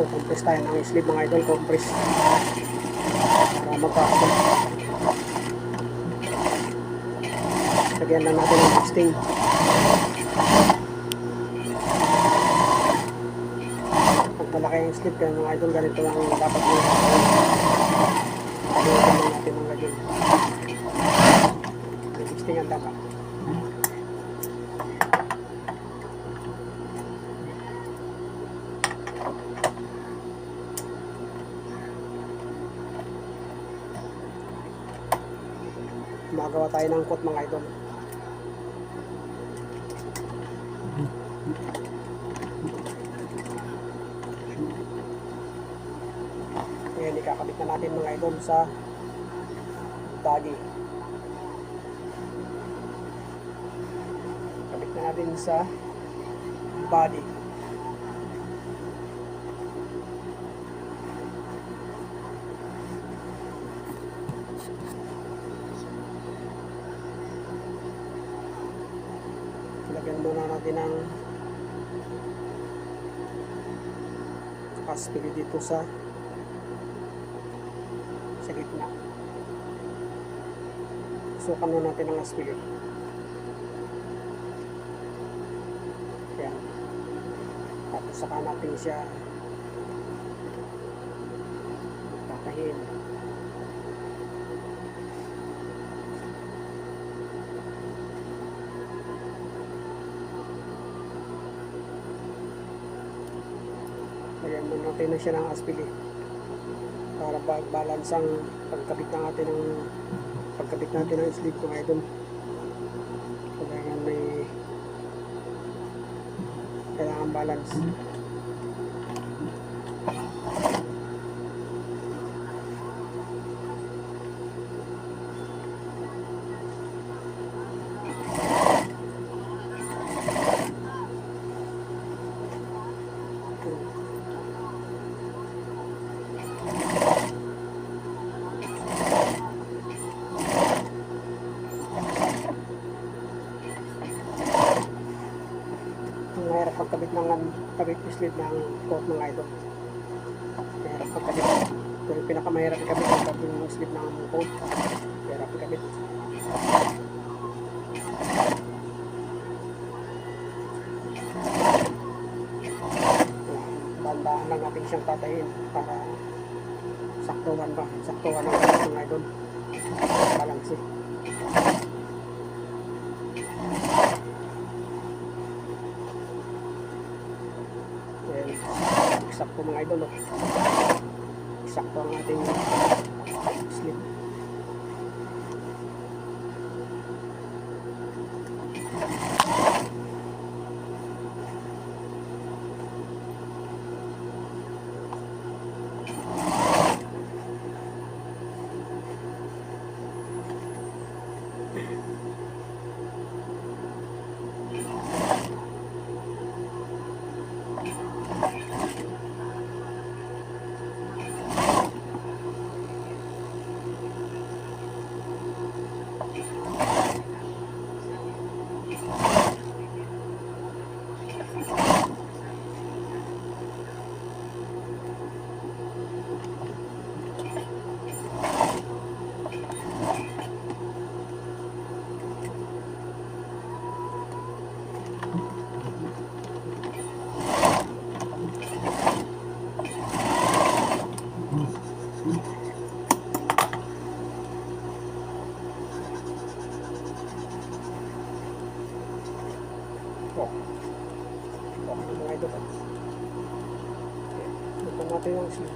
Kukompress tayo ng sleeve mga idol. Compress. Para magkakasal. Lagyan lang natin ng testing. Pag malaki yung sleeve kaya mga idol, ganito lang dapat mo. Lang natin ng lagyan. May testing ang dapat. Magawa tayo ng coat mga idol. Ngayon, ikakabit na natin mga idol sa body. Kabit na natin sa body. Lagyan muna natin ng aspili dito sa sa gitna. Sukan na natin ang aspili. Yan. Tapos saka natin siya tatahin. Lagyan mo natin na siya ng aspili. Para ba- balance ang pagkabit ng atin ng pagkabit natin ng sleeve kung idol. Kailangan may kailangan balance pagkabit ng um, kabit sleeve ng coat ng idol. Mahirap pagkabit. Pero yung pinakamahirap ikabit ang kabit yung sleeve ng coat. Mahirap ikabit. Tandaan lang natin siyang tatayin para saktuhan ba? Saktuhan ang ng idol. Balance sakto mga idol. Oh. Sakto ang ating slip. Oh. Oh, mga idol. Okay. Ito natin yung slip.